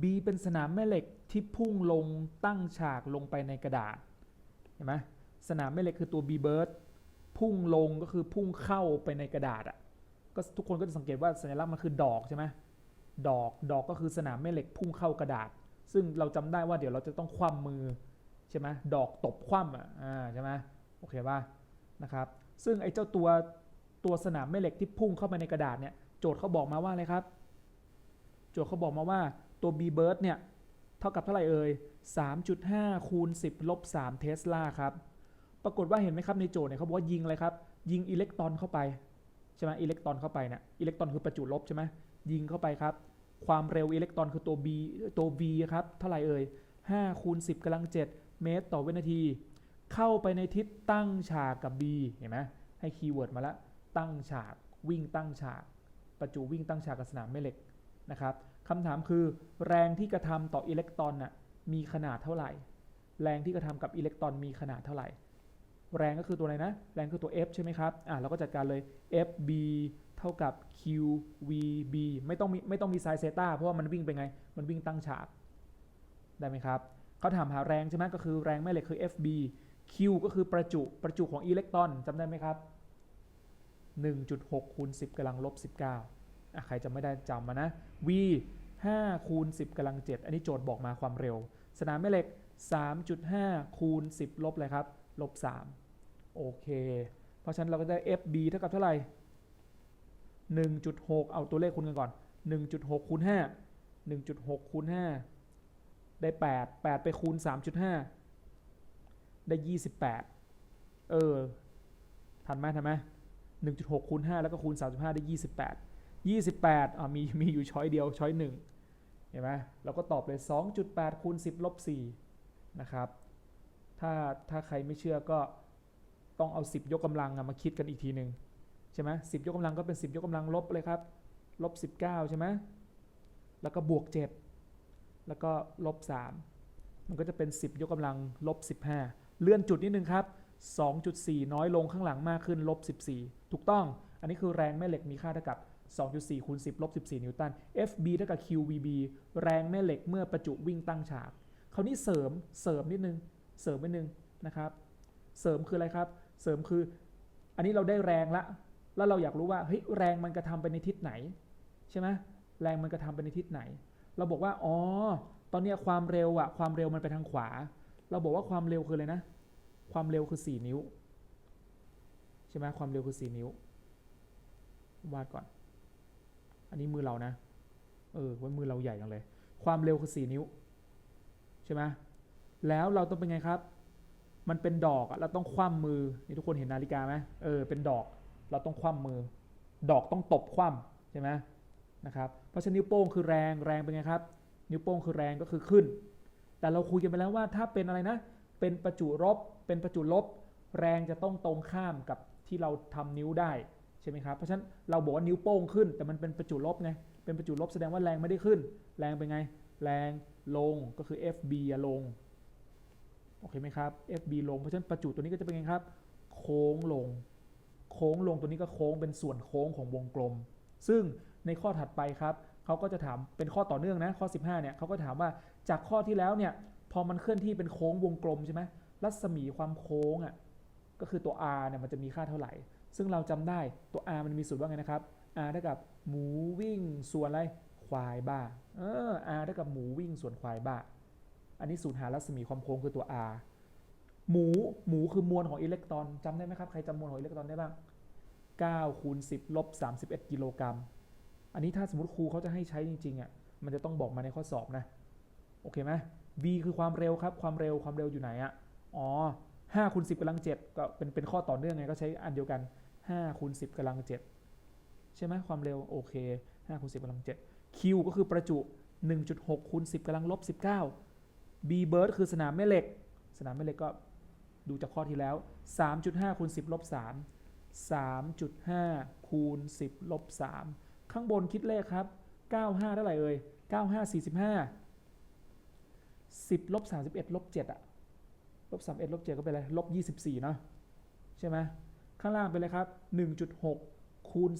B เป็นสนามแม่เหล็กที่พุ่งลงตั้งฉากลงไปในกระดาษเห็นไหมสนามแม่เหล็กคือตัว B bird พุ่งลงก็คือพุ่งเข้าไปในกระดาษอะก็ทุกคนก็จะสังเกตว่าสัญลักษณ์มันคือดอกใช่ไหมดอกดอกก็คือสนามแม่เหล็กพุ่งเข้ากระดาษ ซึ่งเราจำได้ว่าเดี๋ยวเราจะต้องคว่ำมือใช่ไหมดอกตบคว่ำอะอ่าใช่ไหมโอเคป่ะนะครับซึ่งไอ้เจ้าตัวตัวสนามแม่เหล็กที่พุ่งเข้าไปในกระดาษเนี่ยโจทย์เขาบอกมาว่าอะไรครับ โจทย์เขาบอกมาว่า ตัว B bird เนี่ยเท่ากับเท่าไหร่เอ่ย3.5 คูณ 10 ลบ 3 เทสลาครับ ปรากฏว่าเห็นไหมครับในโจทย์เนี่ยเขาบอกว่ายิงอะไรครับ ยิงอิเล็กตรอนเข้าไปใช่ไหมอิเล็กตรอนเข้าไปเนี่ยอิเล็กตรอนคือประจุลบใช่ไหมยิงเข้าไปครับ ความเร็วอิเล็กตรอนคือตัว B ตัว V ครับเท่าไหร่เอ่ย5คูณ10กำลัง 7 เมตรต่อวินาที เข้าไปในทิศตั้งฉากกับ B เห็นไหมให้คีย์เวิร์ดมาแล้วตั้งฉากวิ่งตั้งฉาก ประจุวิ่งตั้งฉากกับสนามแม่เหล็กนะครับ คำถามคือ แรงที่กระทำต่ออิเล็กตรอนน่ะมีขนาดเท่าไหร่ แรงที่กระทำกับอิเล็กตรอนมีขนาดเท่าไหร่ แรงก็คือตัวอะไรนะ แรงคือตัว F ใช่ไหมครับอะเราก็จัดการเลย FB เท่ากับ QVB ไม่ต้องมีไม่ต้องมีไซน์เซต้าเพราะว่ามันวิ่งไปไง มันวิ่งตั้งฉาก ได้ไหมครับเขาถามหาแรงใช่ไหมก็คือแรงแม่เหล็กคือ FB Q ก็คือประจุประจุของอิเล็กตรอนจำได้ไหมครับ1.6คูณ10กำลังลบ19 ใครจะไม่ได้จำมานะ V 5คูณ10กำลัง 7 อันนี้โจทย์บอกมาความเร็ว สนามแม่เหล็ก 3.5คูณ10 ลบเลยครับ ลบ 3 โอเค เพราะฉะนั้นเราก็ได้ FB เท่ากับเท่าไหร่ 1.6 เอาตัวเลขคูณกันก่อน 1.6คูณ5 1.6คูณ5ได้ 8 8 ไปคูณ 3.5 ได้ 28 เออ ทันไหมทันไหม1.6คูณ5แล้วก็คูณ 35 ได้ 28 28อ่ามีมีอยู่ช้อยเดียวช้อยหนึ่งเห็นไหมเราก็ตอบเลย 2.8คูณ10ลบ4นะครับถ้าถ้าใครไม่เชื่อก็ต้องเอา 10 ยกกำลังมาคิดกันอีกทีหนึ่งใช่ไหม10ยกกำลังก็เป็น 10 ยกกำลังลบเลยครับลบ19ใช่ไหมแล้วก็บวก 7 แล้วก็ลบ3มันก็จะเป็น 10 ยกกำลังลบ15 เลื่อนจุดนิดนึงครับ2.4 น้อยลงข้างหลังมากขึ้นลบ14 ถูกต้อง อันนี้คือแรงแม่เหล็กมีค่าเท่ากับ 2.4คูณ10ลบ14 นิวตัน FB เท่ากับ QVB แรงแม่เหล็กเมื่อประจุวิ่งตั้งฉากคราวนี้เสริมเสริมนิดนึงเสริมนิดนึงนะครับ เสริมคืออะไรครับ เสริมคือ อันนี้เราได้แรงละ แล้วเราอยากรู้ว่าเฮ้ยแรงมันกระทำไปในทิศไหน ใช่ไหมแรงมันกระทำไปในทิศไหน เราบอกว่าอ๋อตอนนี้ความเร็วอะความเร็วมันไปทางขวา เราบอกว่าความเร็วคืออะไรนะ ความเร็วคือ 4 นิ้ว ใช่ไหมความเร็วคือ 4 นิ้ววาดก่อน อันนี้มือเรานะ เออว่ามือเราใหญ่จังเลย ความเร็วคือ4นิ้ว ใช่ไหมแล้วเราต้องเป็นไงครับ มันเป็นดอกเราต้องคว่ำมือ นี่ทุกคนเห็นนาฬิกาไหมเออ เป็นดอก เราต้องคว่ำมือ ดอกต้องตบคว่ำใช่ไหมนะครับ เพราะฉะนั้นนิ้วโป้งคือแรง แรงเป็นไงครับ นิ้วโป้งคือแรงก็คือขึ้น แต่เราคุยกันไปแล้วว่าถ้าเป็นอะไรนะ เป็นประจุลบ เป็นประจุลบ แรงจะต้องตรงข้ามกับที่เราทำนิ้วได้ ใช่ไหมครับเพราะฉะนั้นเราบอกว่านิ้วโป้งขึ้น แต่มันเป็นประจุลบไงเป็นประจุลบแสดงว่าแรงไม่ได้ขึ้น แรงเป็นไง แรงลงก็คือ FB ลงโอเคไหมครับ FB ลงเพราะฉะนั้นประจุตัวนี้ก็จะเป็นไงครับ โค้งลง โค้งลงตัวนี้ก็โค้งเป็นส่วนโค้งของวงกลม ซึ่งในข้อถัดไปครับเขาก็จะถามเป็นข้อต่อเนื่องนะข้อ 15เนี่ยเขาก็ถามว่าจากข้อที่แล้วเนี่ยพอมันเคลื่อนที่เป็นโค้งวงกลมใช่ไหมรัศมีความโค้งอะก็คือตัว r เนี่ยมันจะมีค่าเท่าไหร่ ซึ่งเราจำได้ตัว r มันมีสูตรว่าไงนะครับ r เท่ากับหมูวิ่งส่วนอะไรควายบ้าเออ r เท่ากับหมูวิ่งส่วนควายบ้า อันนี้สูตรหารัศมีความโค้งคือตัว r หมูหมูคือมวลของอิเล็กตรอนจำได้ไหมครับใครจำมวลของอิเล็กตรอนได้บ้าง9คูณ10ลบ31กิโลกรัมอันนี้ถ้าสมมติครูเขาจะให้ใช้จริงๆอะมันจะต้องบอกมาในข้อสอบนะโอเคไหม v คือความเร็วครับความเร็วความเร็วอยู่ไหนอะอ๋อ5คูณ10กำลัง7ก็เป็นเป็นข้อต่อเนื่องไงก็ใช้อันเดียวกัน 5คูณ10กำลัง 7 ใช่ไหมความเร็วโอเค5คูณ10กำลัง 7 q ก็คือประจุ 1.6คูณ10กำลังลบ19 b bird คือสนามแม่เหล็ก สนามแม่เหล็กก็ดูจากข้อที่แล้ว 3.5คูณ10ลบ3 3.5คูณ10ลบ3ข้างบนคิดเลขครับ 95เท่าไหร่เอ่ย95 45 10ลบ31ลบ7อะลบ31ลบ7ก็เป็นอะไรลบ24เนาะใช่ไหม ข้างล่างเป็นอะไรครับ 1.6 คูณ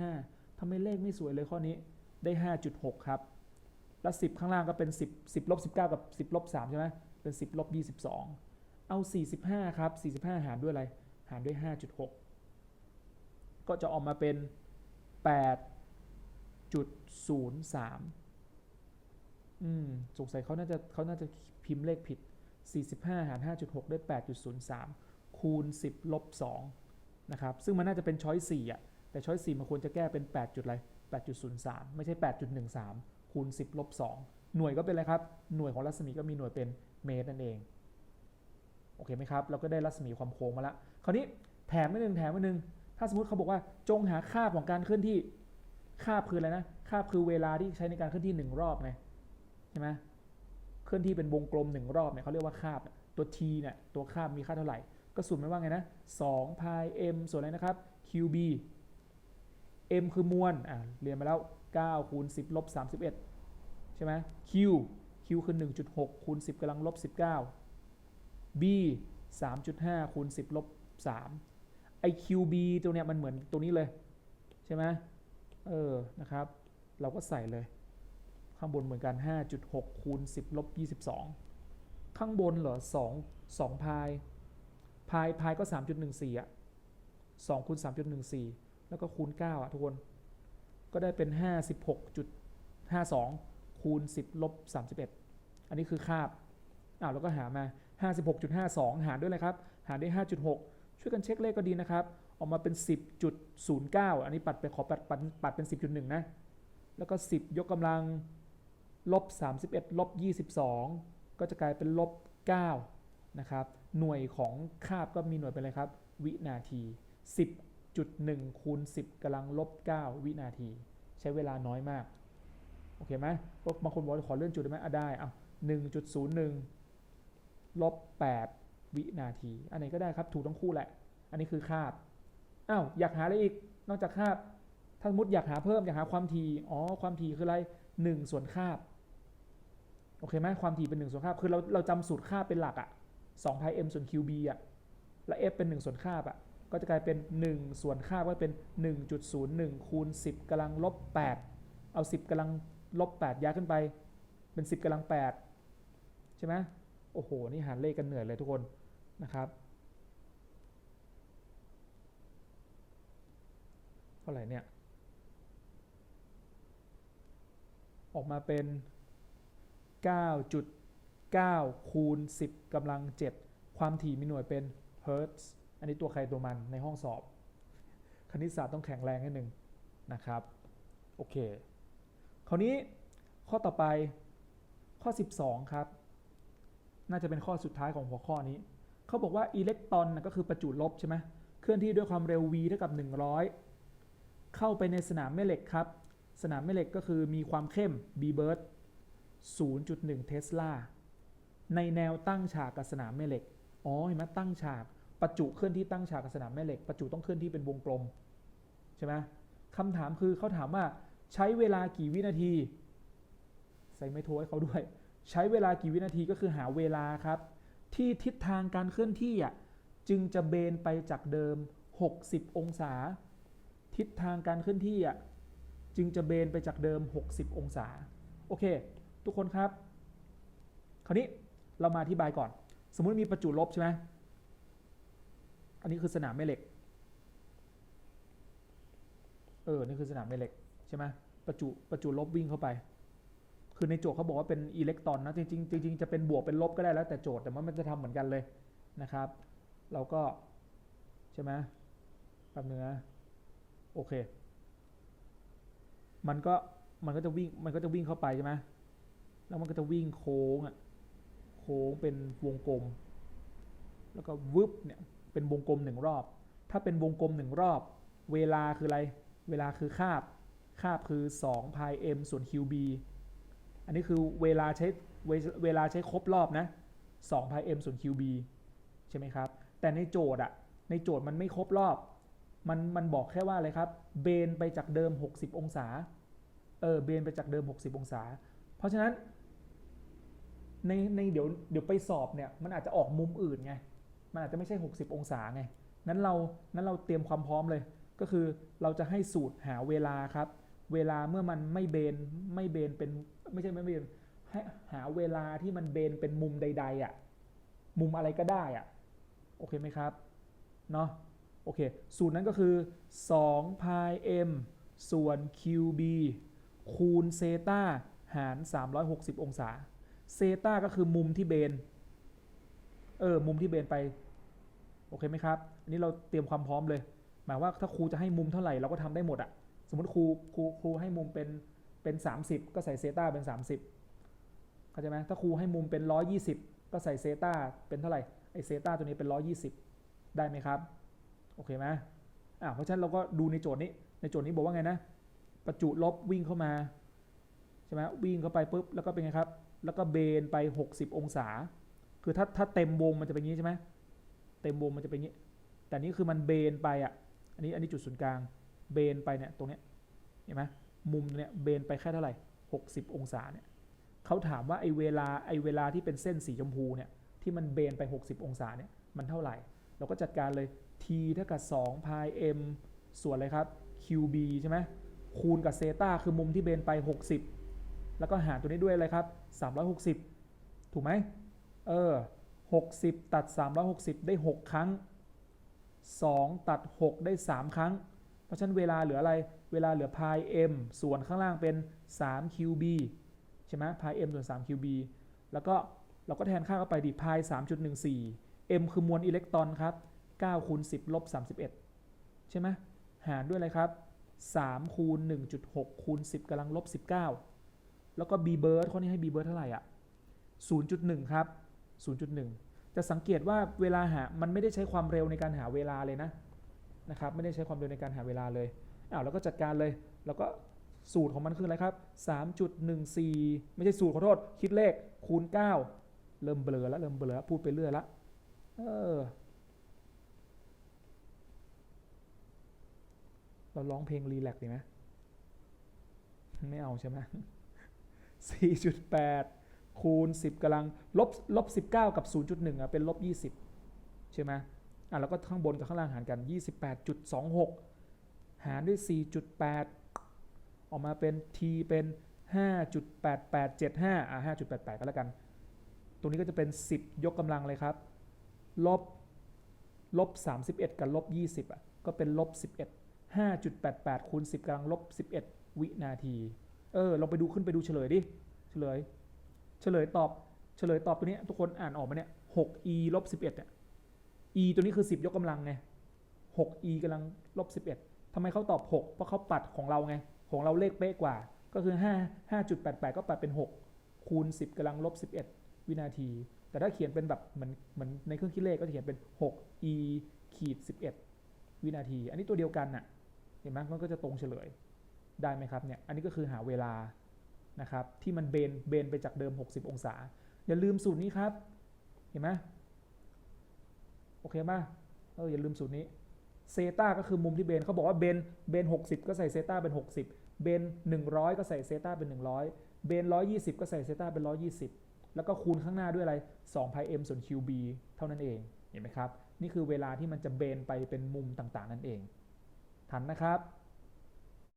3.5ทำไมเลขไม่สวยเลยข้อนี้ได้ 5.6 ครับ แล้ว 10 ข้างล่างก็เป็น 10 10ลบ19 กับ 10ลบ3ใช่ไหมเป็น 10ลบ22 เอา 45 ครับ 45 หารด้วยอะไร หารด้วย 5.6 ก็จะออกมาเป็น 8.03 อืมสงสัยเขาน่าจะเขาน่าจะพิมพ์เลขผิด 45 หาร 5.6 ได้ 8.03 คูณ 10 ลบ 2 นะครับซึ่งมันน่าจะเป็นช้อย4อะแต่ช้อย4มันควรจะแก้เป็น 8 จุดอะไร8.03 ไม่ใช่ 8.13 คูณ 10 ลบ 2 หน่วยก็เป็นอะไรครับ หน่วยของรัศมีก็มีหน่วยเป็นเมตรนั่นเอง โอเคไหมครับ เราก็ได้รัศมีความโค้งมาละ คราวนี้แถมไม่หนึ่งแถมไม่หนึ่งถ้าสมมติเขาบอกว่าจงหาค่าของการเคลื่อนที่ ค่าคืออะไรนะ ค่าคือเวลาที่ใช้ในการเคลื่อนที่หนึ่งรอบไง ใช่ไหมเคลื่อนที่เป็นวงกลมหนึ่งรอบเนี่ยเขาเรียกว่าคาบเนี่ยตัว t เนี่ย ตัวค่ามีค่าเท่าไหร่ ก็สูตรมันว่าไงนะ2 pi m ส่วนอะไรนะครับ qb m คือมวลอ่าเรียนมาแล้ว 9 คูณ 10 ลบ 31 ใช่ไหม q q คือ 1.6 คูณ 10กำลังลบ 19 b 3.5 คูณ 10 ลบ 3 ไอ qb ตัวเนี้ยมันเหมือนตัวนี้เลย ใช่ไหมเออ นะครับ เราก็ใส่เลย ข้างบนเหมือนกัน 5.6 คูณ 10 ลบ 22 ข้างบนเหรอ 2 2พาย พายพายก็ 3.14อะ2คูณ3.14 แล้วก็คูณ 9 อะทุกคน ก็ได้เป็น 56.52 คูณ 10 ลบ 31 อันนี้คือคาบอ้าวแล้วก็หามา 56.52 หารด้วยอะไรครับ หารด้วย 5.6 ช่วยกันเช็คเลขก็ดีนะครับ ออกมาเป็น 10.09 อันนี้ปัดไปขอปัดปัดปัดเป็น 10.1 นะ แล้วก็ 10 ยกกำลังลบ 31 ลบ 22 ก็จะกลายเป็นลบ 9 นะครับหน่วยของคาบก็มีหน่วยเป็นอะไรครับ วินาที 10.1คูณ10กำลังลบ 9 วินาที ใช้เวลาน้อยมากโอเคไหมบางคนบอกขอเลื่อนจุดได้ไหมอะได้เอา1.01ลบ8วินาที อันไหนก็ได้ครับถูกทั้งคู่แหละ อันนี้คือคาบอ้าวอยากหาอะไรอีกนอกจากคาบถ้าสมมติอยากหาเพิ่มอยากหาความถี่อ๋อความถี่คืออะไร 1 ส่วนคาบโอเคไหมความถี่เป็น1ส่วนคาบคือเราเราจำสูตรคาบเป็นหลักอะ 2 pi m ส่วน qb อะ และ f เป็น 1 ส่วนคาบอะก็จะกลายเป็น 1 ส่วนคาบก็เป็น 1.01 คูณ 10กำลังลบ 8 เอา 10กำลังลบ 8ย้ายขึ้นไป เป็น 10กำลัง 8 ใช่ไหมโอ้โห นี่หารเลขกันเหนื่อยเลยทุกคนนะครับ เท่าไหร่เนี่ย ออกมาเป็น 9 คูณ 10กำลัง 7 ความถี่มีหน่วยเป็นเฮิรตซ์อันนี้ตัวใครตัวมันในห้องสอบ คณิตศาสตร์ต้องแข็งแรงนิดนึงนะครับ โอเค คราวนี้ข้อต่อไปข้อ 12 ครับ น่าจะเป็นข้อสุดท้ายของหัวข้อนี้ เขาบอกว่าอิเล็กตรอนก็คือประจุลบใช่ไหมเคลื่อนที่ด้วยความเร็ว v เท่ากับ 100 เข้าไปในสนามแม่เหล็กครับ สนามแม่เหล็กก็คือมีความเข้ม b เบิร์ต0.1 เทสลา ในแนวตั้งฉากกับสนามแม่เหล็ก อ๋อเห็นไหมตั้งฉาก ประจุเคลื่อนที่ตั้งฉากกับสนามแม่เหล็ก ประจุต้องเคลื่อนที่เป็นวงกลมใช่ไหมคำถามคือเขาถามว่าใช้เวลากี่วินาที ใส่ไม่โทรให้เขาด้วย ใช้เวลากี่วินาทีก็คือหาเวลาครับ ที่ทิศทางการเคลื่อนที่อะจึงจะเบนไปจากเดิม 60 องศา ทิศทางการเคลื่อนที่อะจึงจะเบนไปจากเดิม 60 องศา โอเค ทุกคนครับ คราวนี้ เรามาอธิบายก่อน สมมุติมีประจุลบใช่ไหมอันนี้คือสนามแม่เหล็ก เออ นี่คือสนามแม่เหล็กใช่ไหมประจุประจุลบวิ่งเข้าไป คือในโจทย์เขาบอกว่าเป็นอิเล็กตรอนนะ จริงๆจริงๆจะเป็นบวกเป็นลบก็ได้แล้วแต่โจทย์แต่ว่ามันจะทำเหมือนกันเลยนะครับ เราก็ใช่ไหมแป๊บนึงนะโอเค มันก็มันก็จะวิ่งมันก็จะวิ่งเข้าไปใช่ไหมแล้วมันก็จะวิ่งโค้งอะ ค้งเป็นวงกลม แล้วก็วึบเนี่ยเป็นวงกลมหนึ่งรอบ ถ้าเป็นวงกลมหนึ่งรอบ เวลาคืออะไร เวลาคือคาบ คาบคือ2 pi m ส่วน qb อันนี้คือเวลาใช้เวเวลาใช้ครบรอบนะ2 pi m ส่วน qb ใช่ไหมครับ แต่ในโจทย์อะในโจทย์มันไม่ครบรอบ มันมันบอกแค่ว่าอะไรครับ เบนไปจากเดิม 60 องศา เออ เบนไปจากเดิม 60 องศา เพราะฉะนั้น ในในเดี๋ยวเดี๋ยวไปสอบเนี่ยมันอาจจะออกมุมอื่นไง มันอาจจะไม่ใช่ 60 องศาไง นั้นเรานั้นเราเตรียมความพร้อมเลย ก็คือเราจะให้สูตรหาเวลาครับ เวลาเมื่อมันไม่เบนไม่เบนเป็นไม่ใช่ไม่เบนให้หาเวลาที่มันเบนเป็นมุมใด ๆอะ่ะมุมอะไรก็ได้อะ่ะโอเคไหมครับเนาะโอเค สูตรนั้นก็คือ2 pi m ส่วน qb คูณเซตาหาร 360 องศา เซตาก็คือมุมที่เบน เออ มุมที่เบนไป โอเคไหมครับ อันนี้เราเตรียมความพร้อมเลย หมายว่าถ้าครูจะให้มุมเท่าไหร่เราก็ทำได้หมดอะสมมติครูครูครูให้มุมเป็นเป็น 30 ก็ใส่เซตาเป็น 30เข้าใจไหมถ้าครูให้มุมเป็น 120 ก็ใส่เซตาเป็นเท่าไหร่ ไอเซตาตัวนี้เป็น 120 ได้ไหมครับ โอเคไหมอ่าเพราะฉะนั้นเราก็ดูในโจทย์นี้ ในโจทย์นี้บอกว่าไงนะ ประจุลบวิ่งเข้ามา ใช่ไหมวิ่งเข้าไปปุ๊บ แล้วก็เป็นไงครับ แล้วก็เบนไป 60 องศา คือถ้าถ้าเต็มวงมันจะเป็นอย่างนี้ใช่ไหมเต็มวงมันจะเป็นอย่างนี้ แต่นี่คือมันเบนไปอะ อันนี้อันนี้จุดศูนย์กลาง เบนไปเนี่ยตรงเนี้ย เห็นไหมมุมเนี่ยเบนไปแค่เท่าไหร่ 60 องศาเนี่ยเขาถามว่าไอเวลาไอเวลาที่เป็นเส้นสีชมพูเนี่ยที่มันเบนไป 60 องศาเนี่ยมันเท่าไหร่ เราก็จัดการเลย t เท่ากับ2 pi m ส่วนอะไรครับ qb ใช่ไหมคูณกับเซตาคือมุมที่เบนไป 60 แล้วก็หารตัวนี้ด้วยอะไรครับ 360 ถูกไหมเออ60 ตัด 360 ได้ 6 ครั้ง 2 ตัด 6 ได้ 3 ครั้ง เพราะฉะนั้นเวลาเหลืออะไร เวลาเหลือ pi m ส่วนข้างล่างเป็น 3 qb ใช่ไหม pi m ส่วน 3 qb แล้วก็เราก็แทนค่าเข้าไปดิ pi 3.14 m คือมวลอิเล็กตรอนครับ9คูณ10ลบ31 ใช่ไหมหารด้วยอะไรครับ3คูณ1.6คูณ10กำลังลบ19 แล้วก็ b bird ข้อนี้ให้ b bird เท่าไหร่อะ0.1 ครับ 0.1 จะสังเกตว่าเวลาหา มันไม่ได้ใช้ความเร็วในการหาเวลาเลยนะ นะครับ ไม่ได้ใช้ความเร็วในการหาเวลาเลย อ้าว แล้วก็จัดการเลย แล้วก็สูตรของมันคืออะไรครับ 3.14 ไม่ใช่สูตรขอโทษ คิดเลขคูณ 9 เริ่มเบลอแล้ว เริ่มเบลอพูดไปเรื่อยละเออ เราร้องเพลงรีแลกซ์ดีไหมไม่เอาใช่ไหม 4.8 คูณ 10กำลังลบลบ19 กับ 0.1อะเป็นลบ 20 ใช่ไหมอะแล้วก็ข้างบนกับข้างล่างหารกัน 28.26 หารด้วย 4.8 ออกมาเป็น t เป็น 5.8875 อะ 5.88 ก็แล้วกัน ตรงนี้ก็จะเป็น 10 ยกกำลังเลยครับ ลบ ลบ 31 กับลบ 20 อะ ก็เป็นลบ 11 5.88 คูณ 10กำลังลบ 11 วินาที เออลองไปดูขึ้นไปดูเฉลยดิ เฉลย เฉลยตอบ เฉลยตอบตัวนี้ทุกคนอ่านออกมาเนี่ย 6e ลบ11เนี่ย e ตัวนี้คือ10ยกกำลังไง 6e กำลังลบ11ทำไมเขาตอบ6เพราะเขาปัดของเราไง ของเราเลขเป๊ะกว่า ก็คือ5 5.88ก็ปัดเป็น6คูณ10กำลังลบ11วินาที แต่ถ้าเขียนเป็นแบบเหมือนเหมือนในเครื่องคิดเลขก็จะเขียนเป็น 6e ขีด11วินาที อันนี้ตัวเดียวกันน่ะ เห็นไหมมันก็จะตรงเฉลย ได้ไหมครับเนี่ยอันนี้ก็คือหาเวลานะครับที่มันเบนเบนไปจากเดิม 60 องศา อย่าลืมสูตรนี้ครับ เห็นไหมโอเคป่ะเอออย่าลืมสูตรนี้เซตาก็คือมุมที่เบนเขาบอกว่าเบนเบน 60 ก็ใส่เซตาเป็น 60 เบน 100 ก็ใส่เซตาเป็น 100 เบน 120 ก็ใส่เซตาเป็น 120 แล้วก็คูณข้างหน้าด้วยอะไร2 pi m ส่วน qb เท่านั้นเองเห็นไหมครับ นี่คือเวลาที่มันจะเบนไปเป็นมุมต่างๆ นั่นเอง ทันนะครับ